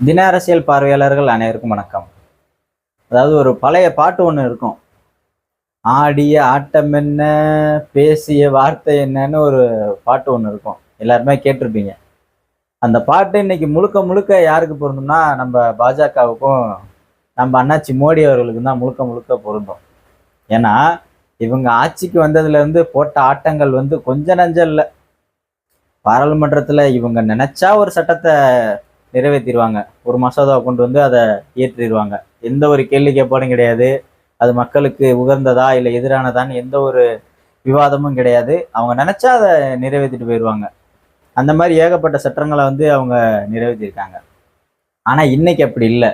தின அரசியல் பார்வையாளர்கள் அனைவருக்கும் வணக்கம். அதாவது ஒரு பழைய பாட்டு ஒன்று இருக்கும். ஆடிய ஆட்டம் என்ன பேசிய வார்த்தை என்னன்னு ஒரு பாட்டு ஒன்று இருக்கும். எல்லாருமே கேட்டிருப்பீங்க. அந்த பாட்டு இன்னைக்கு முழுக்க முழுக்க யாருக்கு பொருந்தும்னா நம்ம பாஜகவுக்கும் நம்ம அண்ணாச்சி மோடி அவர்களுக்கும் தான் முழுக்க முழுக்க பொருந்தும். ஏன்னா இவங்க ஆட்சிக்கு வந்ததுலேருந்து போட்ட ஆட்டங்கள் வந்து கொஞ்ச நஞ்சம் இல்லை. பாராளுமன்றத்தில் இவங்க நினச்சா ஒரு சட்டத்தை நிறைவேற்றிடுவாங்க. ஒரு மசோதாவை கொண்டு வந்து அதை இயற்றிடுவாங்க எந்த ஒரு கேள்வி கேட்பாடும் கிடையாது. அது மக்களுக்கு உகந்ததா இல்லை எதிரானதான்னு எந்த ஒரு விவாதமும் கிடையாது. அவங்க நினச்சா அதை நிறைவேற்றிட்டு போயிடுவாங்க. அந்த மாதிரி ஏகப்பட்ட சட்டங்களை வந்து அவங்க நிறைவேற்றியிருக்காங்க ஆனால் இன்னைக்கு அப்படி இல்லை.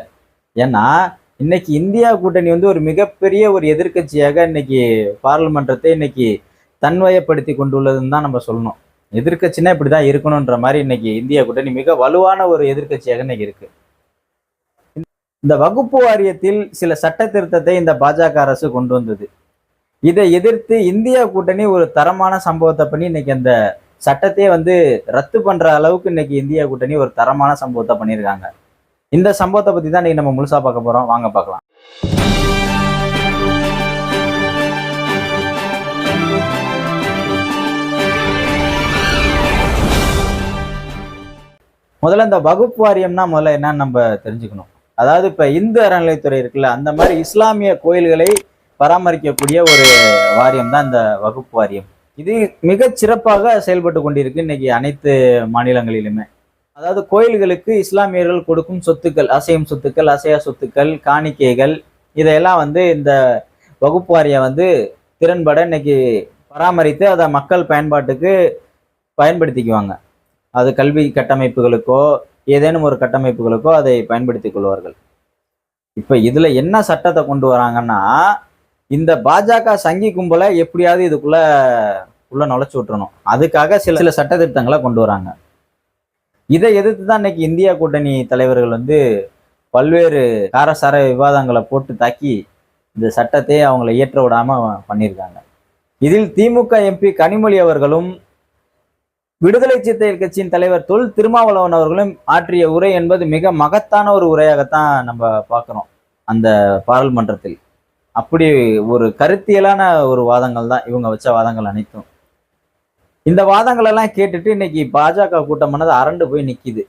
ஏன்னா இன்னைக்கு இந்தியா கூட்டணி வந்து ஒரு மிகப்பெரிய ஒரு எதிர்க்கட்சியாக இன்னைக்கு பாராளுமன்றத்தை இன்னைக்கு தன்வயப்படுத்தி கொண்டுள்ளதுன்னு தான் நம்ம சொல்லணும். எதிர்கட்சினா இப்படி தான் இருக்கணுன்ற மாதிரி இன்னைக்கு இந்தியா கூட்டணி மிக வலுவான ஒரு எதிர்க்கட்சியாக இன்னைக்கு இருக்கு. இந்த வகுப்பு வாரியத்தில் சில சட்ட திருத்தத்தை இந்த பாஜக அரசு கொண்டு வந்தது. இதை எதிர்த்து இந்தியா கூட்டணி ஒரு தரமான சம்பவத்தை பண்ணி இன்னைக்கு அந்த சட்டத்தையே வந்து ரத்து பண்ற அளவுக்கு இன்னைக்கு இந்தியா கூட்டணி ஒரு தரமான சம்பவத்தை பண்ணியிருக்காங்க. இந்த சம்பவத்தை பத்தி தான் இன்னைக்கு நம்ம முழுசா பார்க்க போறோம். வாங்க பார்க்கலாம். முதல்ல இந்த வகுப்பு வாரியம்னா முதல்ல என்னன்னு நம்ம தெரிஞ்சுக்கணும். அதாவது இப்ப இந்து அறநிலைத்துறை இருக்குல்ல அந்த மாதிரி இஸ்லாமிய கோயில்களை பராமரிக்கக்கூடிய ஒரு வாரியம் தான் இந்த வகுப்பு வாரியம். இது மிக சிறப்பாக செயல்பட்டு கொண்டிருக்கு இன்னைக்கு அனைத்து மாநிலங்களிலுமே. அதாவது கோயில்களுக்கு இஸ்லாமியர்கள் கொடுக்கும் சொத்துக்கள் அசையும் சொத்துக்கள் அசையா சொத்துக்கள் காணிக்கைகள் இதையெல்லாம் வந்து இந்த வகுப்பு வாரியம் வந்து திறன்பட இன்னைக்கு பராமரித்து அதை மக்கள் பயன்பாட்டுக்கு பயன்படுத்திக்குவாங்க. அது கல்வி கட்டமைப்புகளுக்கோ ஏதேனும் ஒரு கட்டமைப்புகளுக்கோ அதை பயன்படுத்திக் கொள்வார்கள். இப்போ இதில் என்ன சட்டத்தை கொண்டு வராங்கன்னா இந்த பாஜக சங்கி கும்பலை எப்படியாவது இதுக்குள்ள உள்ள நுழைச்சி விட்டுறணும். அதுக்காக சில சில சட்ட திட்டங்களை கொண்டு வராங்க. இதை எதிர்த்து தான் இன்னைக்கு இந்தியா கூட்டணி தலைவர்கள் வந்து பல்வேறு காரசார விவாதங்களை போட்டு தாக்கி இந்த சட்டத்தை அவங்கள இயற்ற விடாம பண்ணியிருக்காங்க. இதில் திமுக எம்பி கனிமொழி அவர்களும் விடுதலை சிறுத்தைகள் கட்சியின் தலைவர் தொல் திருமாவளவன் அவர்களும் ஆற்றிய உரை என்பது மிக மகத்தான ஒரு உரையாகத்தான் நம்ம பார்க்குறோம் அந்த பாராளுமன்றத்தில். அப்படி ஒரு கருத்தியலான ஒரு வாதங்கள் தான் இவங்க வச்ச வாதங்கள் அனைத்தும். இந்த வாதங்கள் எல்லாம் கேட்டுட்டு இன்னைக்கு பாஜக கூட்டமானது அரண்டு போய் நிக்குது.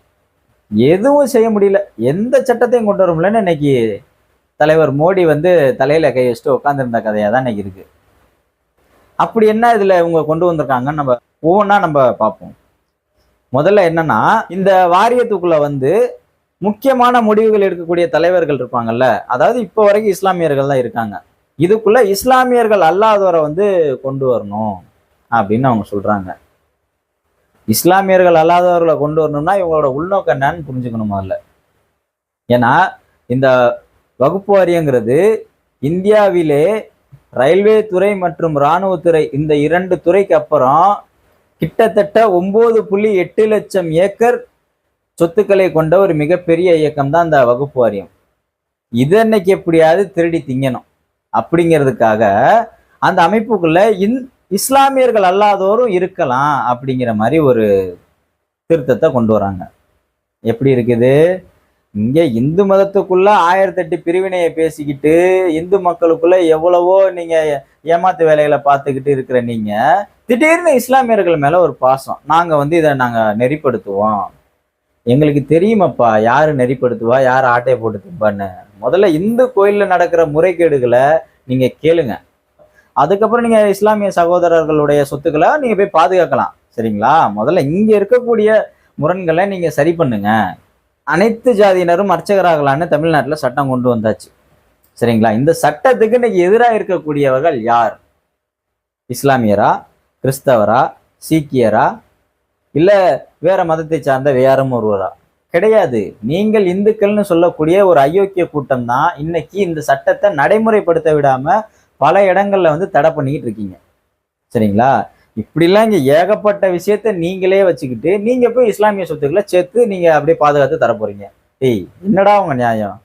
எதுவும் செய்ய முடியல. எந்த சட்டத்தையும் கொண்டு வர முடியலன்னு இன்னைக்கு தலைவர் மோடி வந்து தலையில கை வச்சுட்டு உட்காந்துருந்த கதையாக தான் இன்னைக்கு இருக்கு. அப்படி என்ன இதுல இவங்க கொண்டு வந்திருக்காங்கன்னு நம்ம ஒவ்வொன்றா நம்ம பார்ப்போம். முதல்ல என்னன்னா இந்த வாரியத்துக்குள்ள வந்து முக்கியமான முடிவுகள் எடுக்கக்கூடிய தலைவர்கள் இருப்பாங்கல்ல அதாவது இப்போ வரைக்கும் இஸ்லாமியர்கள் தான் இருக்காங்க. இதுக்குள்ள இஸ்லாமியர்கள் அல்லாதவரை வந்து கொண்டு வரணும் அப்படின்னு அவங்க சொல்றாங்க. இஸ்லாமியர்கள் அல்லாதவர்களை கொண்டு வரணும்னா இவங்களோட உள்நோக்கம் என்னன்னு புரிஞ்சுக்கணும் முதல்ல. ஏன்னா இந்த வகுப்பு வாரியங்கிறது இந்தியாவிலே ரயில்வே துறை மற்றும் இராணுவத்துறை இந்த இரண்டு துறைக்கு அப்புறம் கிட்டத்தட்ட ஒன்பது புள்ளி எட்டு லட்சம் ஏக்கர் சொத்துக்களை கொண்ட ஒரு மிகப்பெரிய இயக்கம் தான் இந்த வகுப்பு வாரியம். இது அன்னைக்கு எப்படியாவது திருடி திங்கணும் அப்படிங்கிறதுக்காக அந்த அமைப்புக்குள்ள இந் இஸ்லாமியர்கள் அல்லாதோரும் இருக்கலாம் அப்படிங்கிற மாதிரி ஒரு திருத்தத்தை கொண்டு வராங்க. எப்படி இருக்குது? இங்கே இந்து மதத்துக்குள்ள ஆயிரத்தெட்டு பிரிவினையை பேசிக்கிட்டு இந்து மக்களுக்குள்ள எவ்வளவோ நீங்கள் ஏமாத்து வேலைகளை பார்த்துக்கிட்டு இருக்கிற நீங்க திடீர்னு இஸ்லாமியர்கள் மேல ஒரு பாசம். நாங்க வந்து இதை நாங்க நெறிப்படுத்துவோம். எங்களுக்கு தெரியுமப்பா யாரு நெறிப்படுத்துவா யார் ஆட்டையை போட்டு திம்பான்னு முதல்ல இந்து கோயில்ல நடக்கிற முறைகேடுகளை நீங்க கேளுங்க. அதுக்கப்புறம் நீங்க இஸ்லாமிய சகோதரர்களுடைய சொத்துக்களை நீங்க போய் பாதுகாக்கலாம். சரிங்களா? முதல்ல இங்க இருக்கக்கூடிய முரண்களை நீங்க சரி பண்ணுங்க. அனைத்து ஜாதியினரும் அர்ச்சகராகலான்னு தமிழ்நாட்டில் சட்டம் கொண்டு வந்தாச்சு. சரிங்களா? இந்த சட்டத்துக்கு இன்னைக்கு எதிராக இருக்கக்கூடியவர்கள் யார்? இஸ்லாமியரா? கிறிஸ்தவரா? சீக்கியரா? இல்லை வேற மதத்தை சார்ந்த வேறும் ஒருவரா? கிடையாது. நீங்கள் இந்துக்கள்னு சொல்லக்கூடிய ஒரு அயோக்கிய கூட்டம் தான் இன்னைக்கு இந்த சட்டத்தை நடைமுறைப்படுத்த விடாம பல இடங்கள்ல வந்து தடை பண்ணிக்கிட்டு இருக்கீங்க. சரிங்களா? இப்படிலாம் இங்கே ஏகப்பட்ட விஷயத்த நீங்களே வச்சுக்கிட்டு நீங்கள் போய் இஸ்லாமிய சொத்துக்களை சேர்த்து நீங்கள் அப்படியே பாதுகாத்து தர போறீங்க. ஏய் என்னடா உங்கள் நியாயம்?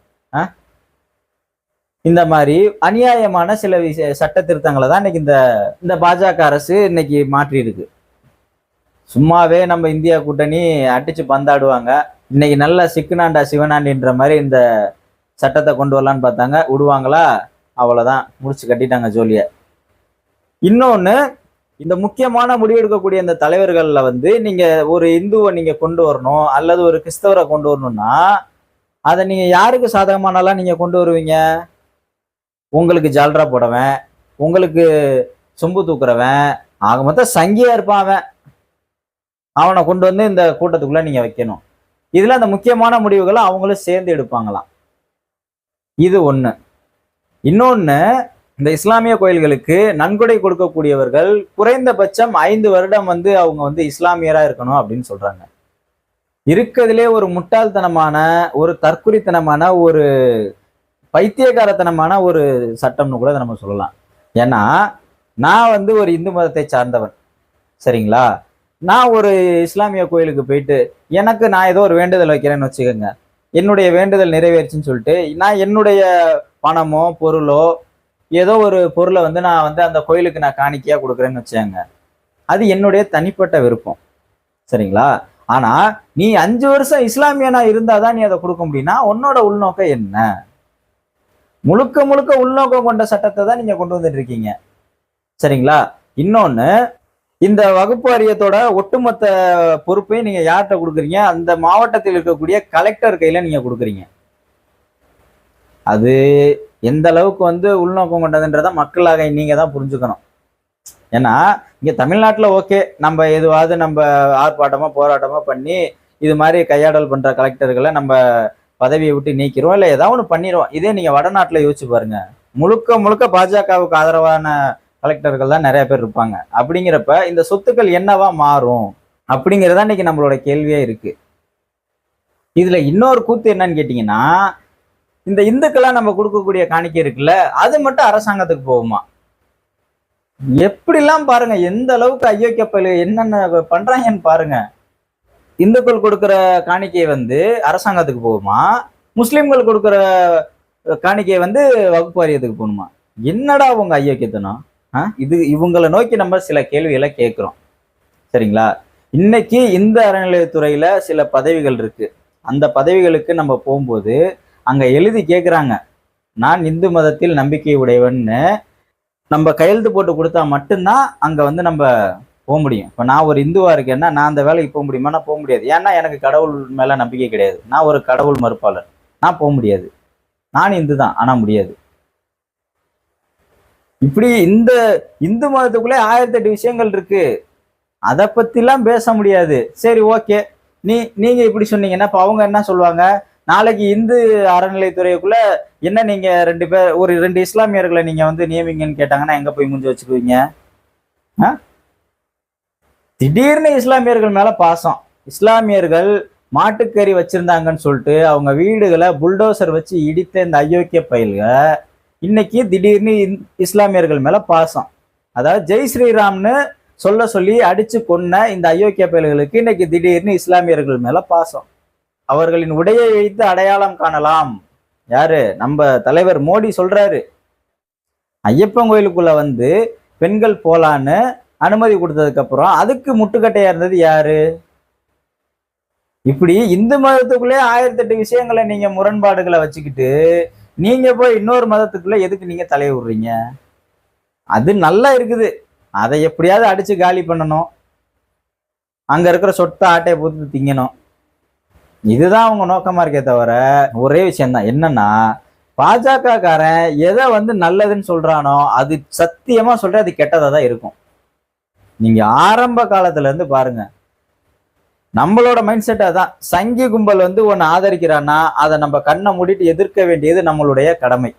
இந்த மாதிரி அநியாயமான சில விஷய சட்ட திருத்தங்களை தான் இன்னைக்கு இந்த இந்த பாஜக அரசு இன்னைக்கு மாற்றி இருக்கு சும்மாவே நம்ம இந்தியா கூட்டணி அடிச்சு பந்தாடுவாங்க. இன்னைக்கு நல்ல சிக்குனாண்டா சிவனாண்டின்ற மாதிரி இந்த சட்டத்தை கொண்டு வரலான்னு பார்த்தாங்க. விடுவாங்களா? அவ்வளோதான் முடிச்சு கட்டிட்டாங்க ஜோலியை. இன்னொன்று இந்த முக்கியமான முடிவெடுக்கக்கூடிய இந்த தலைவர்களில் வந்து நீங்கள் ஒரு இந்துவை நீங்கள் கொண்டு வரணும் அல்லது ஒரு கிறிஸ்தவரை கொண்டு வரணும்னா அதை நீங்கள் யாருக்கு சாதகமானலாம் நீங்கள் கொண்டு வருவீங்க? உங்களுக்கு ஜால்ரா போடவன் உங்களுக்கு சொம்பு தூக்குறவன் ஆக மொத்தம் சங்கியா இருப்பான் அவன். அவனை கொண்டு வந்து இந்த கூட்டத்துக்குள்ள நீங்க வைக்கணும். இதுல அந்த முக்கியமான முடிவுகளை அவங்களும் சேர்ந்து எடுப்பாங்களாம். இது ஒண்ணு. இன்னொன்னு இந்த இஸ்லாமிய கோயில்களுக்கு நன்கொடை கொடுக்கக்கூடியவர்கள் குறைந்தபட்சம் ஐந்து வருடம் வந்து அவங்க வந்து இஸ்லாமியரா இருக்கணும் அப்படின்னு சொல்றாங்க. இருக்கிறதுலே ஒரு முட்டாள்தனமான ஒரு தற்குறித்தனமான ஒரு பைத்தியகாரத்தனமான ஒரு சட்டம்னு கூட நம்ம சொல்லலாம். ஏன்னா நான் வந்து ஒரு இந்து மதத்தை சார்ந்தவன். சரிங்களா? நான் ஒரு இஸ்லாமிய கோயிலுக்கு போயிட்டு எனக்கு நான் ஏதோ ஒரு வேண்டுதல் வைக்கிறேன்னு வச்சுக்கோங்க. என்னுடைய வேண்டுதல் நிறைவேறுச்சுன்னு சொல்லிட்டு நான் என்னுடைய பணமோ பொருளோ ஏதோ ஒரு பொருளை வந்து நான் வந்து அந்த கோயிலுக்கு நான் காணிக்கையாக கொடுக்குறேன்னு வச்சுக்கோங்க. அது என்னுடைய தனிப்பட்ட விருப்பம். சரிங்களா? ஆனால் நீ அஞ்சு வருஷம் இஸ்லாமியனா இருந்தாதான் நீ அதை கொடுக்க முடியும்னா உன்னோட உள்நோக்கம் என்ன? முழுக்க முழுக்க உள்நோக்கம் கொண்ட சட்டத்தை தான் நீங்க கொண்டு வந்துட்டு இருக்கீங்க. சரிங்களா? இன்னொன்னு இந்த வகுப்பு வாரியத்தோட ஒட்டுமொத்த பொறுப்பையும் நீங்க யார்கிட்ட கொடுக்குறீங்க? அந்த மாவட்டத்தில் இருக்கக்கூடிய கலெக்டர் கையில நீங்க கொடுக்குறீங்க. அது எந்த அளவுக்கு வந்து உள்நோக்கம் கொண்டதுன்றதை மக்களாக நீங்க தான் புரிஞ்சுக்கணும். ஏன்னா இங்க தமிழ்நாட்டில் ஓகே. நம்ம எதுவாவது நம்ம ஆர்ப்பாட்டமா போராட்டமா பண்ணி இது மாதிரி கையாடல் பண்ற கலெக்டர்களை நம்ம பதவியை விட்டு நீக்கிறோம் இல்லை ஏதாவது ஒன்று பண்ணிடுவோம் இதே நீங்கள் வடநாட்டில் யோசிச்சு பாருங்க. முழுக்க முழுக்க பாஜகவுக்கு ஆதரவான கலெக்டர்கள் தான் நிறைய பேர் இருப்பாங்க. அப்படிங்கிறப்ப இந்த சொத்துக்கள் என்னவா மாறும்? அப்படிங்கிறதா இன்னைக்கு நம்மளோட கேள்வியே இருக்கு. இதுல இன்னொரு கூத்து என்னன்னு கேட்டீங்கன்னா இந்த இந்துக்கெல்லாம் நம்ம கொடுக்கக்கூடிய காணிக்கை இருக்குல்ல அது மட்டும் அரசாங்கத்துக்கு போகுமா? எப்படிலாம் பாருங்க எந்த அளவுக்கு ஐயோக்கியப்பல் என்னென்ன பண்றாங்கன்னு பாருங்க. இந்துக்கள் கொடுக்குற காணிக்கை வந்து அரசாங்கத்துக்கு போகுமா? முஸ்லீம்கள் கொடுக்குற காணிக்கை வந்து வகுப்பு வாரியத்துக்கு போகணுமா? என்னடா உங்க ஐயோக்கியத்தனம்? இது இவங்களை நோக்கி நம்ம சில கேள்விகளை கேட்குறோம். சரிங்களா? இன்னைக்கு இந்த அறநிலையத்துறையில சில பதவிகள் இருக்கு. அந்த பதவிகளுக்கு நம்ம போகும்போது அங்க எழுதி கேட்குறாங்க நான் இந்து மதத்தில் நம்பிக்கை உடையவன்னு நம்ம கையெழுத்து போட்டு கொடுத்தா மட்டும்தான் அங்க வந்து நம்ம போக முடியும். இப்போ நான் ஒரு இந்துவாக இருக்கேன்னா நான் அந்த வேலைக்கு போக முடியுமானா போக முடியாது. ஏன்னா எனக்கு கடவுள் மேலே நம்பிக்கை கிடையாது. நான் ஒரு கடவுள் மறுப்பாளர். நான் போக முடியாது. நான் இந்து தான் ஆனால் முடியாது. இப்படி இந்த இந்து மதத்துக்குள்ளே ஆயிரத்தி எட்டு விஷயங்கள் இருக்கு. அதை பற்றிலாம் பேச முடியாது. சரி ஓகே. நீ நீங்கள் இப்படி சொன்னீங்கன்னா இப்போ அவங்க என்ன சொல்லுவாங்க? நாளைக்கு இந்து அறநிலைத்துறைக்குள்ள என்ன நீங்க ரெண்டு பேர் ஒரு ரெண்டு இஸ்லாமியர்களை நீங்க வந்து நியமிங்கன்னு கேட்டாங்கன்னா எங்க போய் முடிஞ்சு வச்சுக்குவீங்க? ஆ? திடீர்னு இஸ்லாமியர்கள் மேல பாசம். இஸ்லாமியர்கள் மாட்டுக்கறி வச்சிருந்தாங்கன்னு சொல்லிட்டு அவங்க வீடுகளை புல்டோசர் வச்சு இடித்த இந்த அயோக்கிய பயில்களை இன்னைக்கு திடீர்னு இந்- இஸ்லாமியர்கள் மேல பாசம். அதாவது ஜெய் ஸ்ரீராம்னு சொல்ல சொல்லி அடிச்சு கொன்ன இந்த அயோக்கிய பயல்களுக்கு இன்னைக்கு திடீர்னு இஸ்லாமியர்கள் மேல பாசம். அவர்களின் உடையை வைத்து அடையாளம் காணலாம். யாரு? நம்ம தலைவர் மோடி சொல்றாரு. ஐயப்பன் கோயிலுக்குள்ள வந்து பெண்கள் போலான்னு அனுமதி கொடுத்ததுக்கப்புறம் அதுக்கு முட்டுக்கட்டையாக இருந்தது யாரு? இப்படி இந்து மதத்துக்குள்ளே ஆயிரத்தி எட்டு விஷயங்களை நீங்கள் முரண்பாடுகளை வச்சுக்கிட்டு நீங்கள் போய் இன்னொரு மதத்துக்குள்ளே எதுக்கு நீங்கள் தலைய விடுறீங்க? அது நல்லா இருக்குது. அதை எப்படியாவது அடித்து காலி பண்ணணும். அங்கே இருக்கிற சொத்தை ஆட்டையை போட்டு திங்கணும். இதுதான் அவங்க நோக்கமாக இருக்கே தவிர ஒரே விஷயம்தான். என்னன்னா பாஜக காரன் எதை வந்து நல்லதுன்னு சொல்கிறானோ அது சத்தியமாக சொல்ற அது கெட்டதாக தான் இருக்கும். நீங்க ஆரம்ப காலத்துல இருந்து பாருங்க. நம்மளோட மைண்ட் செட் அதான். சங்கி கும்பல் வந்து ஒன்னு ஆதரிக்கிறான்னா அதை நம்ம கண்ணை மூடிட்டு எதிர்க்க வேண்டியது நம்மளுடைய கடமை.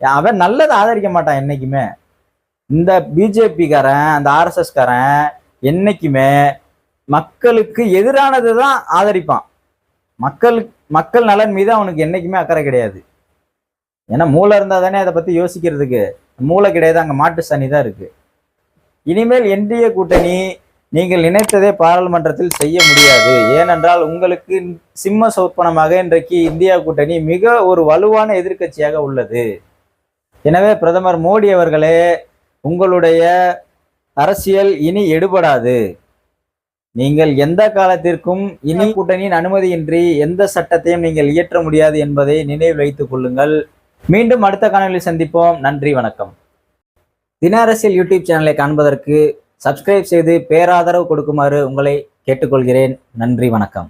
அவன் நல்லதை ஆதரிக்க மாட்டான் என்னைக்குமே. இந்த பிஜேபி காரன் அந்த ஆர்எஸ்எஸ் காரன் என்னைக்குமே மக்களுக்கு எதிரானது தான் ஆதரிப்பான். மக்கள் மக்கள் நலன் மீது அவனுக்கு என்னைக்குமே அக்கறை கிடையாது. ஏன்னா மூளை இருந்தால் தானே அதை பற்றி யோசிக்கிறதுக்கு. மூளை கிடையாது அங்கே மாட்டு சனி தான் இருக்குது இனிமேல் என்டிஏ கூட்டணி நீங்கள் நினைத்ததே பாராளுமன்றத்தில் செய்ய முடியாது. ஏனென்றால் உங்களுக்கு சிம்ம சொற்பனமாக இன்றைக்கு இந்தியா கூட்டணி மிக ஒரு வலுவான எதிர்க்கட்சியாக உள்ளது. எனவே பிரதமர் மோடி அவர்களே உங்களுடைய அரசியல் இனி எடுபடாது. நீங்கள் எந்த காலத்திற்கும் இனி கூட்டணியின் அனுமதியின்றி எந்த சட்டத்தையும் நீங்கள் இயற்ற முடியாது என்பதை நினைவில் வைத்துக் கொள்ளுங்கள். மீண்டும் அடுத்த காணொலியில் சந்திப்போம். நன்றி வணக்கம். தின அரசியல் யூடியூப் சேனலை காண்பதற்கு சப்ஸ்கிரைப் செய்து பேராதரவு கொடுக்குமாறு உங்களை கேட்டுக்கொள்கிறேன். நன்றி வணக்கம்.